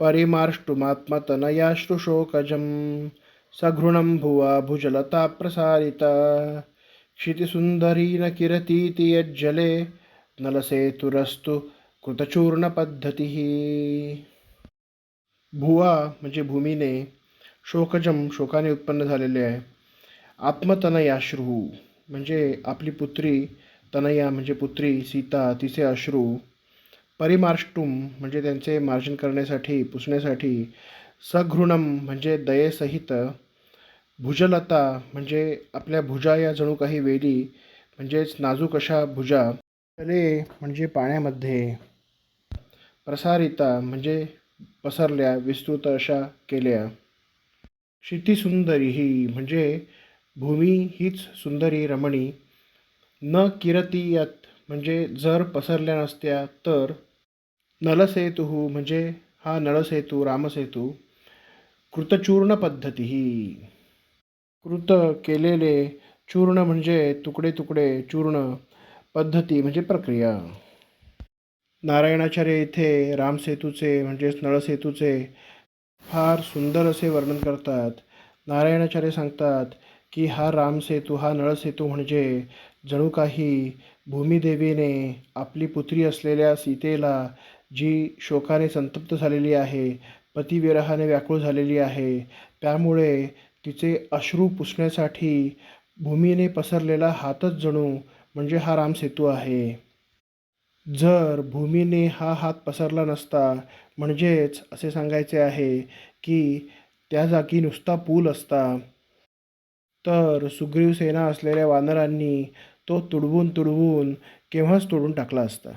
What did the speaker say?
परिमार्ष्टुमात्मतनयाश्रुशोकजं सघृणं भुवा भुजलता प्रसारिता। क्षितिसुन्दरी न किरतीति यज्जले नलसेतुरस्तु कृतचूर्णपद्धतिः। भुवा म्हणजे भूमीने शोकजम, शोकाने उत्पन्न झालेले आहे। आत्मतनयाश्रू म्हणजे आपली पुत्री, तनया म्हणजे पुत्री, सीता, तिचे अश्रू परिमार्ष्टुम म्हणजे त्यांचे मार्जन करण्यासाठी पुसण्यासाठी सघृणम म्हणजे दयेसहित भुजलता म्हणजे आपल्या भुजा या जणू काही वेली म्हणजेच नाजूक अशा भुजा तले म्हणजे पाण्यामध्ये प्रसारिता म्हणजे पसरल्या विस्तृत अशा केल्या. क्षितिसुंदरी ही म्हणजे भूमी हीच सुंदरी रमणी न किरतीयत म्हणजे जर पसरल्या नसत्या तर नलसेतू म्हणजे हा नळसेतू रामसेतू कृतचूर्ण पद्धती. ही कृत केलेले चूर्ण म्हणजे तुकडे तुकडे चूर्ण पद्धती म्हणजे प्रक्रिया. नारायणाचार्य इथे रामसेतूचे म्हणजेच नळसेतूचे फार सुंदर असे वर्णन करतात. नारायणाचार्य सांगतात की हा रामसेतू हा नळसेतू म्हणजे जणू काही भूमिदेवीने आपली पुत्री असलेल्या सीतेला जी शोकाने संतप्त झालेली आहे पतिविरहाने व्याकुळ झालेली आहे त्यामुळे तिचे अश्रू पुसण्यासाठी भूमीने पसरलेला हातच जणू म्हणजे हा रामसेतू आहे. जर भूमीने हा हात पसरला नसता म्हणजेच असे सांगायचे आहे की त्या जागी नुसता पूल असता. तर सुग्रीव सेना असलेल्या वानरांनी तो तुडवून तुडवून केव्हाच तोडून टाकला असता?